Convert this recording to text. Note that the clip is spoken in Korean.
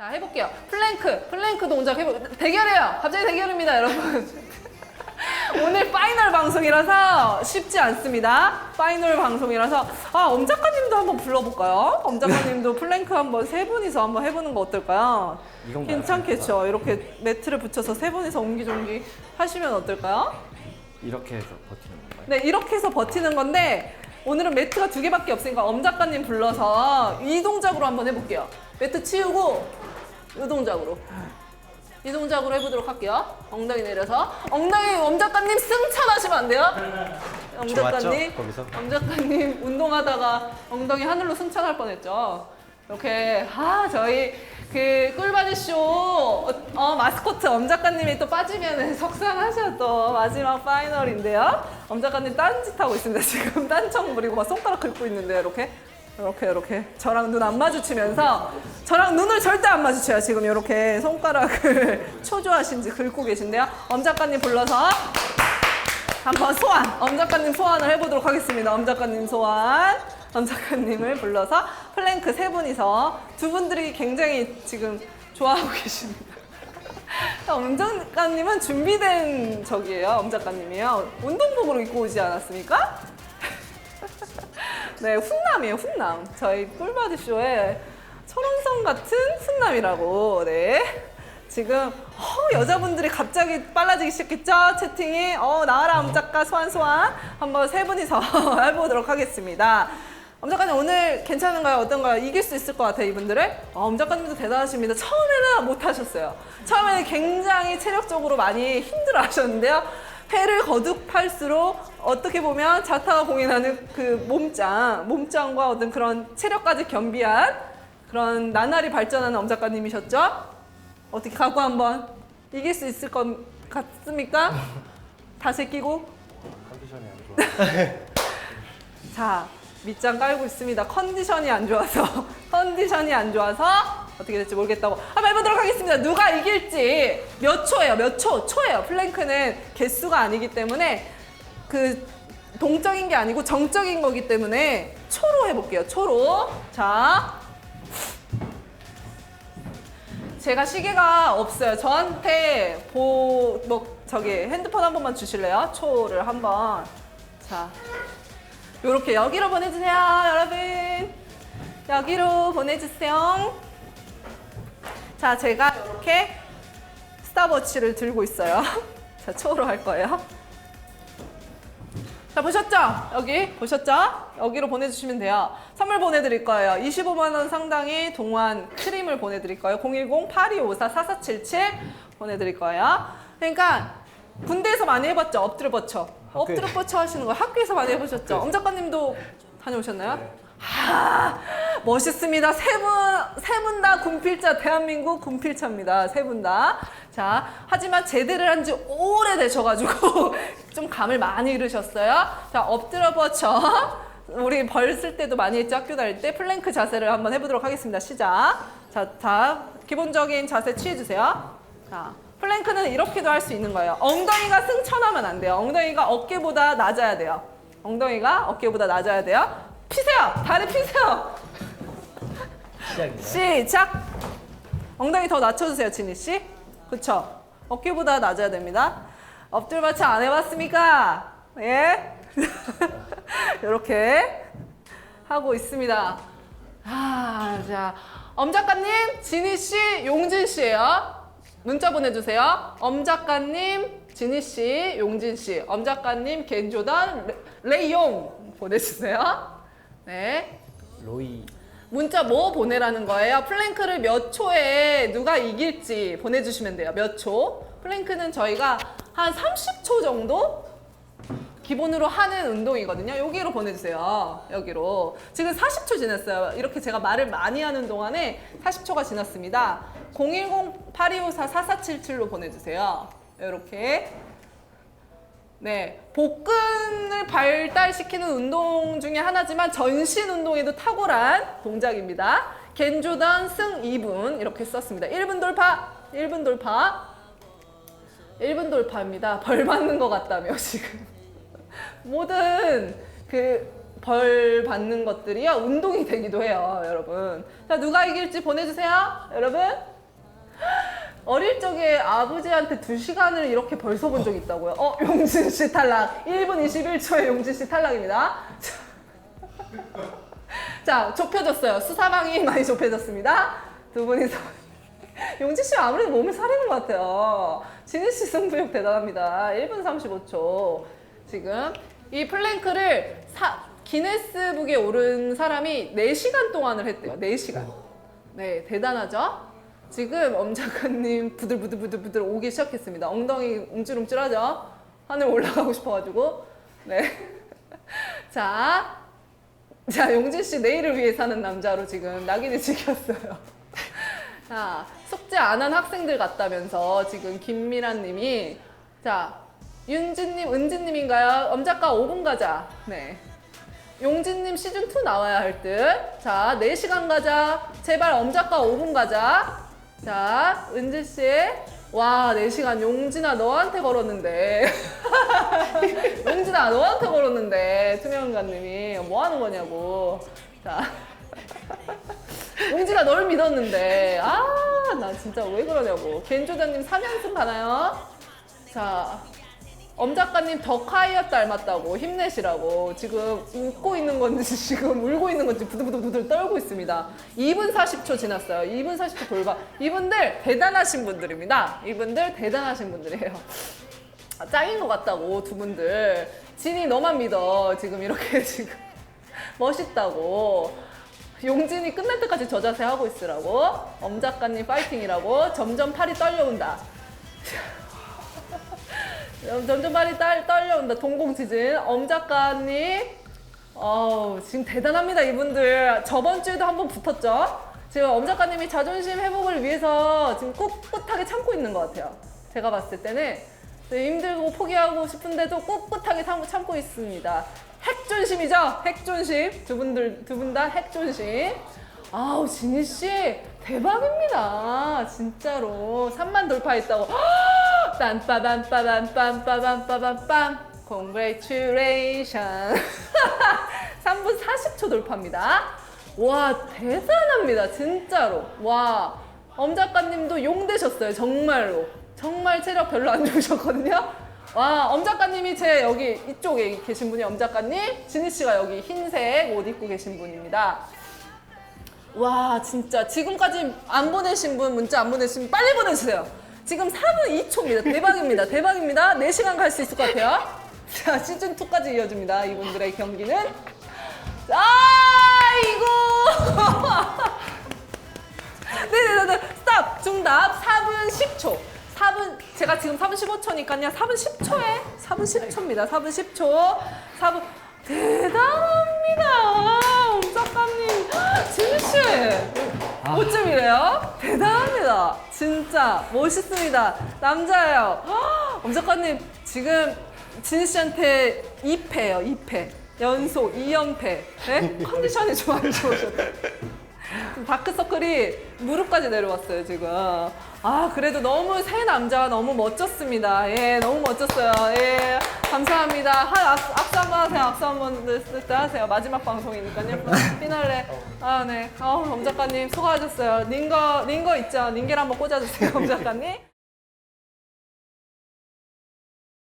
자, 해볼게요. 플랭크, 플랭크 동작 해볼 대결해요. 갑자기 대결입니다, 여러분. 오늘 파이널 방송이라서 쉽지 않습니다. 파이널 방송이라서 아, 엄 작가님도 한번 불러볼까요? 엄 작가님도 플랭크 한번 세 분이서 한번 해보는 거 어떨까요? 이건 괜찮겠죠? 이렇게 매트를 붙여서 세 분이서 옹기종기 하시면 어떨까요? 이렇게 해서 버티는 건가요? 네, 이렇게 해서 버티는 건데 오늘은 매트가 두 개밖에 없으니까 엄 작가님 불러서 이 동작으로 한번 해볼게요. 매트 치우고 이 동작으로. 이 동작으로 해보도록 할게요. 엉덩이 내려서 엉덩이 엄 작가님 승천하시면 안 돼요? 엄 좋았죠? 작가님, 거기서? 엄 작가님 운동하다가 엉덩이 하늘로 승천할 뻔했죠. 이렇게 아 저희 그 꿀바지 쇼 어, 마스코트 엄 작가님이 또 빠지면 속상하셔 또 마지막 파이널인데요. 엄 작가님 딴짓 하고 있습니다. 지금 딴청 부리고 막 손가락 긁고 있는데 이렇게 이렇게 이렇게 저랑 눈 안 마주치면서 저랑 눈을 절대 안 마주쳐요. 지금 이렇게 손가락을 초조하신지 긁고 계신데요. 엄 작가님 불러서 한번 소환, 엄 작가님 소환을 해보도록 하겠습니다. 엄 작가님 소환. 엄 작가님을 불러서 플랭크 세 분이서 두 분들이 굉장히 지금 좋아하고 계십니다. 엄 작가님은 준비된 적이에요. 엄 작가님이요. 운동복으로 입고 오지 않았습니까? 네, 훈남이에요, 훈남. 저희 꿀바디 쇼에 철원성 같은 훈남이라고. 네. 지금 어, 여자분들이 갑자기 빨라지기 시작했죠? 채팅이 어 나와라 엄작가 소환 소환 한번 세 분이서 해보도록 하겠습니다. 엄작가님 오늘 괜찮은가요? 어떤가요? 이길 수 있을 것 같아요 이분들을? 어, 엄작가님도 대단하십니다. 처음에는 못하셨어요. 처음에는 굉장히 체력적으로 많이 힘들어 하셨는데요. 회를 거듭할수록 어떻게 보면 자타가 공인하는 그 몸짱, 몸짱과 어떤 그런 체력까지 겸비한 그런 나날이 발전하는 엄작가님이셨죠? 어떻게 각오 한번 이길 수 있을 것 같습니까? 다시 끼고 컨디션이 안 좋아. 자 밑장 깔고 있습니다. 컨디션이 안 좋아서 컨디션이 안 좋아서 어떻게 될지 모르겠다고 한번 해보도록 하겠습니다. 누가 이길지 몇 초예요? 몇 초? 초예요. 플랭크는 개수가 아니기 때문에 그 동적인 게 아니고 정적인 거기 때문에 초로 해볼게요. 초로 자 제가 시계가 없어요. 저한테 보, 뭐, 저기 핸드폰 한 번만 주실래요? 초를 한 번. 자. 요렇게 여기로 보내주세요, 여러분. 여기로 보내주세요. 자, 제가 이렇게 스타워치를 들고 있어요. 자, 초로 할 거예요. 자, 보셨죠? 여기 보셨죠? 여기로 보내주시면 돼요. 선물 보내드릴 거예요. 25만 원 상당의 동안 크림을 보내드릴 거예요. 010-8254-4477 보내드릴 거예요. 그러니까 군대에서 많이 해봤죠? 엎드려 뻗쳐. 엎드려 뻗쳐 하시는 거 학교에서 많이 해보셨죠? 엄 작가님도 다녀오셨나요? 아, 멋있습니다. 세 분, 세 분 다 군필자, 대한민국 군필자입니다. 세 분 다. 자, 하지만 제대를 한 지 오래되셔가지고 좀 감을 많이 잃으셨어요. 자, 엎드려 뻗쳐. 우리 벌 쓸 때도 많이 했죠. 학교 다닐 때 플랭크 자세를 한번 해보도록 하겠습니다. 시작. 자, 자, 기본적인 자세 취해주세요. 자, 플랭크는 이렇게도 할 수 있는 거예요. 엉덩이가 승천하면 안 돼요. 엉덩이가 어깨보다 낮아야 돼요. 엉덩이가 어깨보다 낮아야 돼요. 피세요. 다리 피세요. 시작이네. 시작. 엉덩이 더 낮춰주세요, 진희 씨. 그쵸? 어깨보다 낮아야 됩니다. 엎드려 받치 안 해봤습니까? 예? 이렇게 하고 있습니다. 아, 자, 엄 작가님, 진희 씨, 용진 씨예요. 문자 보내주세요. 엄 작가님, 진희 씨, 용진 씨, 엄 작가님, 겐조단, 레- 레이용 보내주세요. 네. 로이 문자 뭐 보내라는 거예요? 플랭크를 몇 초에 누가 이길지 보내주시면 돼요. 몇 초? 플랭크는 저희가 한 30초 정도 기본으로 하는 운동이거든요. 여기로 보내주세요. 여기로. 지금 40초 지났어요. 이렇게 제가 말을 많이 하는 동안에 40초가 지났습니다. 010-8254-4477로 보내주세요. 이렇게. 네, 복근을 발달시키는 운동 중에 하나지만 전신 운동에도 탁월한 동작입니다. 겐조단 승 2분 이렇게 썼습니다. 1분 돌파, 1분 돌파, 1분 돌파입니다. 벌 맞는 것 같다며 지금 모든 그 벌 받는 것들이요 운동이 되기도 해요, 여러분. 자 누가 이길지 보내주세요, 여러분. 어릴 적에 아버지한테 두 시간을 이렇게 벌서본적 있다고요. 어, 용진 씨 탈락. 1분 21초에 용진 씨 탈락입니다. 자, 자, 좁혀졌어요. 수사방이 많이 좁혀졌습니다. 두 분이서. 용진 씨 아무래도 몸을 사리는 것 같아요. 진희 씨 승부욕 대단합니다. 1분 35초. 지금 이 플랭크를 사, 기네스북에 오른 사람이 4시간 동안을 했대요. 4시간. 네, 대단하죠? 지금 엄 작가님 부들부들부들부들 오기 시작했습니다. 엉덩이 움찔움찔하죠? 하늘 올라가고 싶어가지고. 네. 자, 자, 용진 씨 내일을 위해 사는 남자로 지금 낙인을 찍혔어요. 자, 숙제 안 한 학생들 같다면서 지금 김미란 님이 자, 윤진 님, 은진 님인가요? 엄작가 5분 가자. 네. 용진 님 시즌 2 나와야 할 듯. 자, 4시간 가자. 제발 엄작가 5분 가자. 자, 은지 씨. 와, 4시간 용진아 너한테 걸었는데. 용진아 너한테 걸었는데 투명인간님이 뭐 하는 거냐고. 자. 용진아 널 믿었는데 아 나 진짜 왜 그러냐고 겐조자님 3연승 가나요? 자 엄 작가님 덕하이엇 닮았다고 힘내시라고. 지금 웃고 있는 건지 지금 울고 있는 건지 부들부들부들 떨고 있습니다. 2분 40초 지났어요. 2분 40초 돌파 이분들 대단하신 분들입니다. 이분들 대단하신 분들이에요. 아, 짱인 것 같다고 두 분들. 진이 너만 믿어. 지금 이렇게 지금 멋있다고. 용진이 끝날 때까지 저 자세 하고 있으라고. 엄 작가님 파이팅이라고. 점점 팔이 떨려온다 점점 떨, 떨려온다 동공지진 엄 작가님 어우 지금 대단합니다 이분들 저번 주에도 한번 붙었죠 지금 엄 작가님이 자존심 회복을 위해서 지금 꿋꿋하게 참고 있는 것 같아요 제가 봤을 때는 네, 힘들고 포기하고 싶은데도 꿋꿋하게 참고, 있습니다. 핵존심이죠? 핵존심. 두 분들, 두 분 다 핵존심. 아우, 진희 씨, 대박입니다. 진짜로. 3만 돌파했다고. 빰빠밤빠밤빰빠밤빠밤빰. Congratulations. 3분 40초 돌파입니다. 와, 대단합니다. 진짜로. 와, 엄 작가님도 용 되셨어요. 정말로. 정말 체력 별로 안 좋으셨거든요. 와, 엄 작가님이 제 여기 이쪽에 계신 분이 엄 작가님, 진희 씨가 여기 흰색 옷 입고 계신 분입니다. 와, 진짜 지금까지 안 보내신 분, 문자 안 보내신 분 빨리 보내주세요. 지금 4분 2초입니다. 대박입니다. 대박입니다. 4시간 갈 수 있을 것 같아요. 자, 시즌2까지 이어집니다. 이분들의 경기는. 아이고! 네네네, 스탑! 정답 4분 10초. 4분, 제가 지금 4분 15초니까요. 4분 10초에, 4분 10초입니다. 4분 10초. 4분, 대단합니다. 엄 작가님. 진씨. 어쩜이래요? 대단합니다. 진짜 멋있습니다. 남자예요. 엄 작가님, 지금 진희 씨한테 2패예요, 2패. 연속 2연패. 네? 컨디션이 좀 안 좋으셨어요. 다크서클이 무릎까지 내려왔어요 지금 아 그래도 너무 새 남자가 너무 멋졌습니다 예 너무 멋졌어요 예 감사합니다. 하, 악, 악수 한번 하세요. 악수 한번 네, 네, 하세요. 마지막 방송이니까요. 피날레. 아 네. 아우 엄 작가님 수고하셨어요. 닌거 닌거 있죠? 닌겔 한번 꽂아주세요 엄 작가님